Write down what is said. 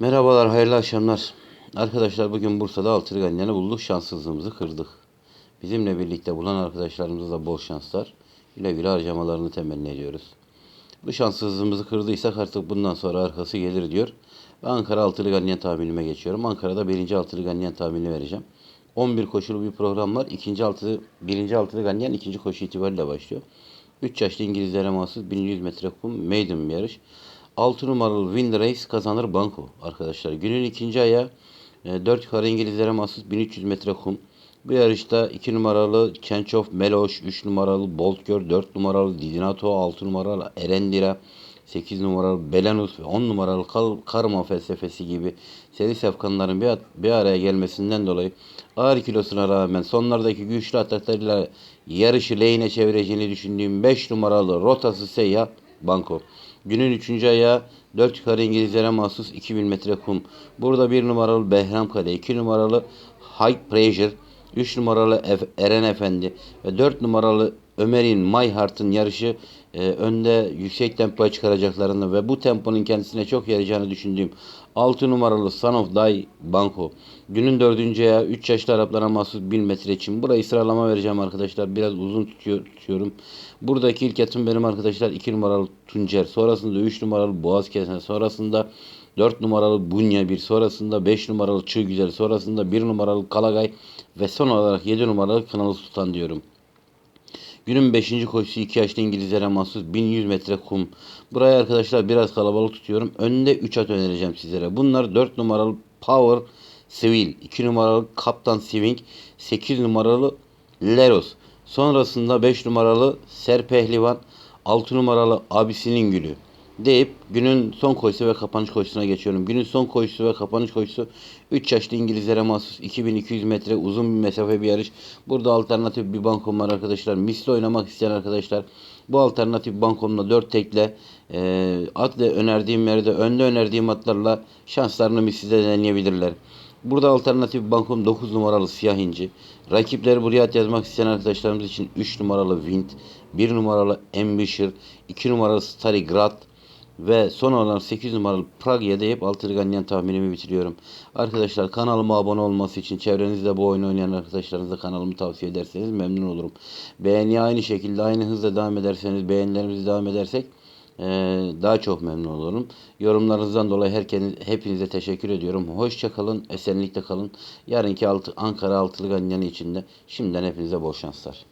Merhabalar, hayırlı akşamlar. Arkadaşlar bugün Bursa'da altılı ganyanı bulduk. Şanssızlığımızı kırdık. Bizimle birlikte bulan arkadaşlarımıza da bol şanslar. Güle güle harcamalarını temenni ediyoruz. Bu şanssızlığımızı kırdıysak artık bundan sonra arkası gelir diyor. Ve Ankara altılı ganyan tahminime geçiyorum. Ankara'da birinci altılı ganyan tahmini vereceğim. 11 koşulu bir program var. İkinci altılı, birinci altılı ganyan ikinci koşu itibariyle başlıyor. 3 yaşlı İngilizlere mahsus 1100 metre kum maiden bir yarış. 6 numaralı Wind Race kazanır banko arkadaşlar. Günün ikinci ayağı 4 yukarı İngilizlere mahsus 1300 metre kum. Bu yarışta 2 numaralı of Meloş, 3 numaralı Boltgör, 4 numaralı Didinato, 6 numaralı Erendira, 8 numaralı Belenus ve 10 numaralı Kar Karma felsefesi gibi seri sefkanların bir, bir araya gelmesinden dolayı ağır kilosuna rağmen sonlardaki güçlü ataklarıyla yarışı lehine çevireceğini düşündüğüm 5 numaralı Rotası Seyyah Banko. Günün 3. ayağı 4 yukarı İngilizlere mahsus 2000 metre kum. Burada 1 numaralı Behram Kale, 2 numaralı High Pressure, 3 numaralı Eren Efendi ve 4 numaralı Ömer'in Mayhart'ın yarışı e, önde yüksek tempoya çıkaracaklarını ve bu temponun kendisine çok yarayacağını düşündüğüm 6 numaralı Son of Day Banko. Günün 4. ayağı 3 yaşlı Araplara mahsus 1000 metre için. Burayı sıralama vereceğim arkadaşlar. Biraz uzun tutuyor, tutuyorum. Buradaki ilk atım benim arkadaşlar 2 numaralı Tuncer. Sonrasında 3 numaralı Boğaz Kesen. Sonrasında 4 numaralı Bunya 1. Sonrasında 5 numaralı Çığ Güzel. Sonrasında 1 numaralı Kalagay. Ve son olarak 7 numaralı Kınalı Sultan diyorum. Günün 5. koşusu 2 yaşlı İngilizlere mahsus 1100 metre kum. Buraya arkadaşlar biraz kalabalık tutuyorum. Önde 3 at önereceğim sizlere. Bunlar 4 numaralı Power Civil, 2 numaralı Kaptan Swing, 8 numaralı Leros. Sonrasında 5 numaralı Serpehlivan, 6 numaralı Abisinin Gülü deyip günün son koşusu ve kapanış koşusuna geçiyorum. Günün son koşusu ve kapanış koşusu 3 yaşlı İngilizlere mahsus 2200 metre uzun bir mesafe bir yarış. Burada alternatif bir bankom var arkadaşlar. Misli oynamak isteyen arkadaşlar bu alternatif bankomla 4 tekle e, atla önerdiğim yerde önde önerdiğim atlarla şanslarını mislide deneyebilirler. Burada alternatif bankom 9 numaralı siyah inci. Rakipleri buraya at yazmak isteyen arkadaşlarımız için 3 numaralı Wind, 1 numaralı Ambusher, 2 numaralı Starry Grad, ve son olarak 8 numaralı Pragya'da hep altılı ganyan tahminimi bitiriyorum. Arkadaşlar kanalıma abone olması için çevrenizde bu oyunu oynayan arkadaşlarınıza kanalımı tavsiye ederseniz memnun olurum. Beğeni aynı şekilde aynı hızla devam ederseniz beğenilerimizi devam edersek eee, daha çok memnun olurum. Yorumlarınızdan dolayı herkes, hepinize teşekkür ediyorum. Hoşça kalın, esenlikte kalın. Yarınki altı, Ankara altılı ganyanı içinde şimdiden hepinize bol şanslar.